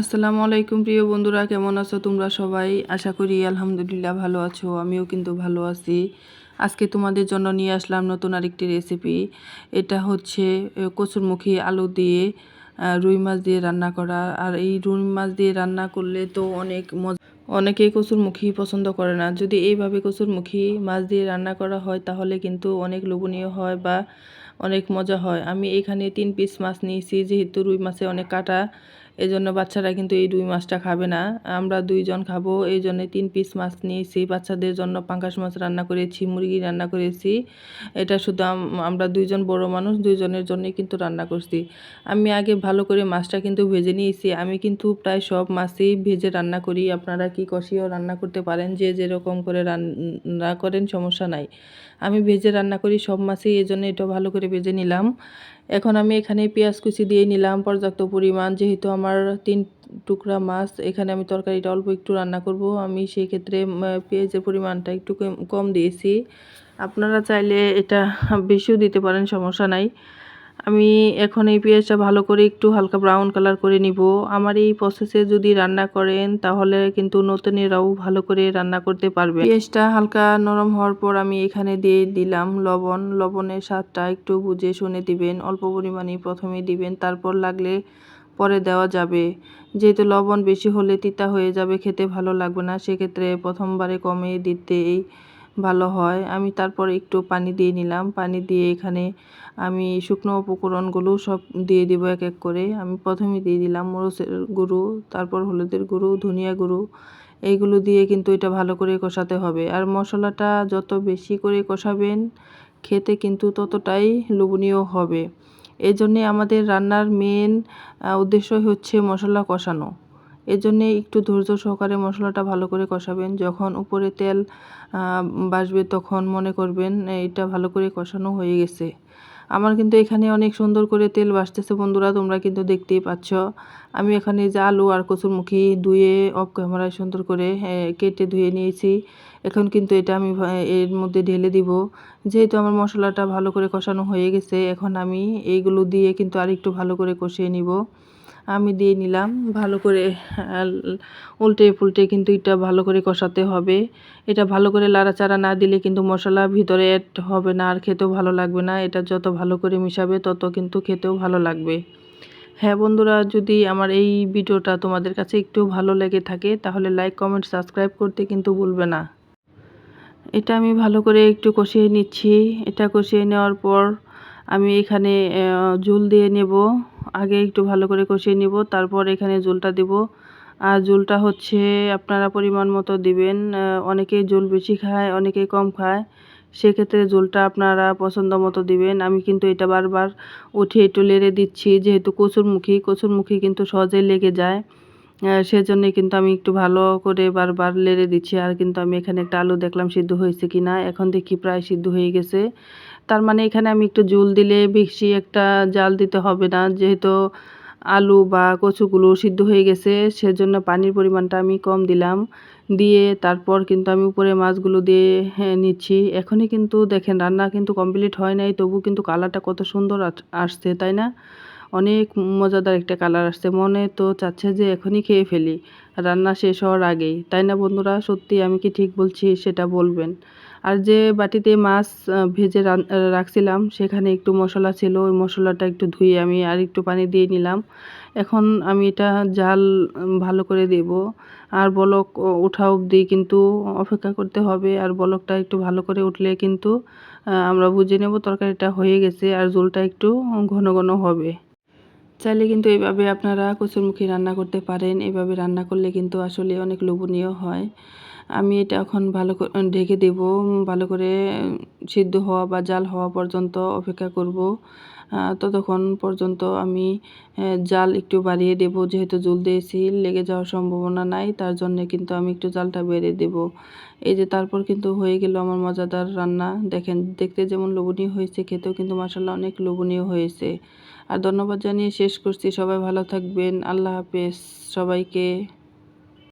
আসসালামু আলাইকুম প্রিয় বন্ধুরা, কেমন আছো তোমরা সবাই? আশা করি আলহামদুলিল্লাহ ভালো আছো, আমিও কিন্তু ভালো আছি। আজকে তোমাদের জন্য নিয়ে আসলাম নতুন আরেকটি রেসিপি। এটা হচ্ছে কচুরমুখী আলু দিয়ে রুই মাছ দিয়ে রান্না করা। আর এই রুই মাছ দিয়ে রান্না করলে তো অনেক মজা অনেকেই কচুরমুখী পছন্দ করে না। যদি এইভাবে কচুরমুখী মাছ দিয়ে রান্না করা হয়, তাহলে কিন্তু অনেক লোভনীয় হয় বা অনেক মজা হয়। আমি এখানে তিন পিস মাছ নিয়েছি, যেহেতু রুই মাছে অনেক কাটা। এই জন্য বাচ্চারা কিন্তু এই রুই মাছটা খাবে না। আমরা দুইজন খাব এই জন্য তিন পিস মাছ নিয়েছি। বাচ্চাদের জন্য পাঙ্কাশ মাছ রান্না করেছি, মুরগি রান্না করেছি। এটা শুধু আমরা দুইজন বড় মানুষ, দুইজনের জন্যই কিন্তু রান্না করছি। আমি আগে ভালো করে মাছটা কিন্তু ভেজে নিয়েছি। আমি কিন্তু প্রায় সব মাছই ভেজে রান্না করি। আপনারা কি কষিয়েও রান্না করতে পারেন, যে যেরকম করে রান্না করেন সমস্যা নাই। আমি ভেজে রান্না করি সব মাছই এই জন্য এটা ভালো করে ভেজে নিলাম। এখন আমি এখানে পেঁয়াজ কুচি দিয়ে নিলাম পর্যাপ্ত পরিমাণ। যেহেতু আমার তিন টুকরা মাছ, এখানে আমি তরকারিটা অল্প একটু রান্না করব। আমি সেই ক্ষেত্রে পেঁয়াজের পরিমাণটা একটু কম- দিয়েছি। আপনারা চাইলে এটা বেশিও দিতে পারেন, সমস্যা নাই। আমি এখন এই পেঁয়াজটা ভালো করে একটু হালকা ব্রাউন কালার করে নিব। আমার এই প্রসেসে যদি রান্না করেন, তাহলে কিন্তু নতুনেরাও ভালো করে রান্না করতে পারবে। পেঁয়াজটা হালকা নরম হওয়ার পর আমি এখানে দিয়ে দিলাম লবণ। লবণের স্বাদটা একটু বুঝে শুনে দিবেন, অল্প পরিমাণে প্রথমে দিবেন, তারপর লাগলে পরে দেওয়া যাবে। যেহেতু লবণ বেশি হলে তিতা হয়ে যাবে, খেতে ভালো লাগবে না, সেক্ষেত্রে প্রথমবারে কমে দিতেই ভালো হয়। আমি তারপর একটু পানি দিয়ে নিলাম। পানি দিয়ে এখানে আমি শুকনো উপকরণগুলো সব দিয়ে দিব এক এক করে। আমি প্রথমে দিয়ে দিলাম মরচের গুঁড়ো, তারপর হলুদের গুঁড়ো, ধনিয়া গুঁড়ো। এইগুলো দিয়ে কিন্তু এটা ভালো করে কষাতে হবে। আর মশলাটা যত বেশি করে কষাবেন, খেতে কিন্তু ততটাই লোভনীয় হবে। এই জন্যে আমাদের রান্নার মেন উদ্দেশ্যই হচ্ছে মশলা কষানো। এই জন্যে একটু ধৈর্য সহকারে মশলাটা ভালো করে কষাবেন। যখন উপরে তেল বাসবে তখন মনে করবেন এটা ভালো করে কষানো হয়ে গেছে। আমার কিন্তু এখানে অনেক সুন্দর করে তেল বাসতেছে বন্ধুরা, তোমরা কিন্তু দেখতেই পাচ্ছ। আমি এখানে যে আলু আর কচুরমুখী ধুয়ে অফ ক্যামেরায় সুন্দর করে কেটে ধুয়ে নিয়েছি। এখন কিন্তু এটা আমি এর মধ্যে ঢেলে দিব। যেহেতু আমার মশলাটা ভালো করে কষানো হয়ে গেছে, এখন আমি এইগুলো দিয়ে কিন্তু আরেকটু ভালো করে কষিয়ে নিব। আমি দিয়ে নিলাম। ভালো করে উল্টে পুল্টে কিন্তু এটা ভালো করে কষাতে হবে। এটা ভালো করে লাড়াচাড়া না দিলে কিন্তু মশলা ভিতরে অ্যাড হবে না আর খেতেও ভালো লাগবে না। এটা যত ভালো করে মিশাবে তত কিন্তু খেতেও ভালো লাগবে। হ্যাঁ বন্ধুরা, যদি আমার এই ভিডিওটা তোমাদের কাছে একটু ভালো লেগে থাকে তাহলে লাইক কমেন্ট সাবস্ক্রাইব করতে কিন্তু ভুলবে না। এটা আমি ভালো করে একটু কষিয়ে নিচ্ছি। এটা কষিয়ে নেওয়ার পর আমি এখানে ঝোল দিয়ে নেব। আগে একটু ভালো করে কষিয়ে নেব তারপর এখানে ঝোলটা দেব। আর ঝোলটা হচ্ছে আপনারা পরিমাণ মতো দিবেন অনেকেই ঝোল বেশি খায় অনেকেই কম খায়। সেক্ষেত্রে ঝোলটা আপনারা পছন্দ মতো দিবেন। আমি কিন্তু এটা বারবার উঠিয়ে একটু লেড়ে দিচ্ছি যেহেতু কচুরমুখী কচুরমুখী কিন্তু সহজেই লেগে যায়। আহ, সেজন্যই কিন্তু আমি একটু ভালো করে বারবার লেড়ে দিচ্ছি। আর কিন্তু আমি এখানে একটা আলু দেখলাম সিদ্ধ হয়েছে কি না এখন দেখি প্রায় সিদ্ধ হয়ে গেছে। তার মানে এখানে আমি একটু জল দিলে বেশি একটা জাল দিতে হবে না। যেহেতু আলু বা কচুগুলো সিদ্ধ হয়ে গেছে সেজন্য পানির পরিমাণটা আমি কম দিলাম। দিয়ে তারপর কিন্তু আমি উপরে মাছগুলো দিয়ে হ্যাঁ, নিচ্ছি। এখনই কিন্তু দেখেন রান্না কিন্তু কমপ্লিট হয় নাই তবু কিন্তু কালারটা কত সুন্দর আসছে তাই না? অনেক মজাদার একটা কালার আসছে। মনে তো চাচ্ছে যে এখনই খেয়ে ফেলি। রান্না শেষ হওয়ার আগেই তাই না বন্ধুরা? সত্যি আমি কি ঠিক বলছি সেটা বলবেন। আর যে বাটিতে মাছ ভেজে রাখছিলাম, সেখানে একটু মশলা ছিল, ওই মশলাটা একটু ধুয়ে আমি আর একটু পানি দিয়ে নিলাম। এখন আমি এটা জাল ভালো করে দেব। আর বলক ওঠা অবধি কিন্তু অপেক্ষা করতে হবে। আর বলকটা একটু ভালো করে উঠলে কিন্তু আমরা বুঝে নেব তরকারিটা হয়ে গেছে আর ঝোলটা একটু ঘন ঘন হবে। চাইলে কিন্তু এইভাবে আপনারা কচুরমুখী রান্না করতে পারেন। এভাবে রান্না করলে কিন্তু আসলে অনেক লোভনীয় হয়। আমি এটা এখন ভালো করে ঢেকে দেব ভালো করে সিদ্ধ হওয়া বা জাল হওয়া পর্যন্ত অপেক্ষা করব। ততক্ষণ পর্যন্ত আমি জাল একটু বাড়িয়ে দেব, যেহেতু জল দিয়েছি লেগে যাওয়ার সম্ভাবনা নাই, তার জন্য কিন্তু আমি একটু জালটা বেড়ে দেব। এই যে তারপর কিন্তু হয়ে গেল আমার মজাদার রান্না। দেখেন, দেখতে যেমন লোভনীয় হয়েছে, খেতেও কিন্তু মাসাল্লাহ অনেক লোভনীয় হয়েছে। আর ধন্যবাদ জানিয়ে শেষ করছি। সবাই ভালো থাকবেন। আল্লাহ হাফেজ। সবাইকে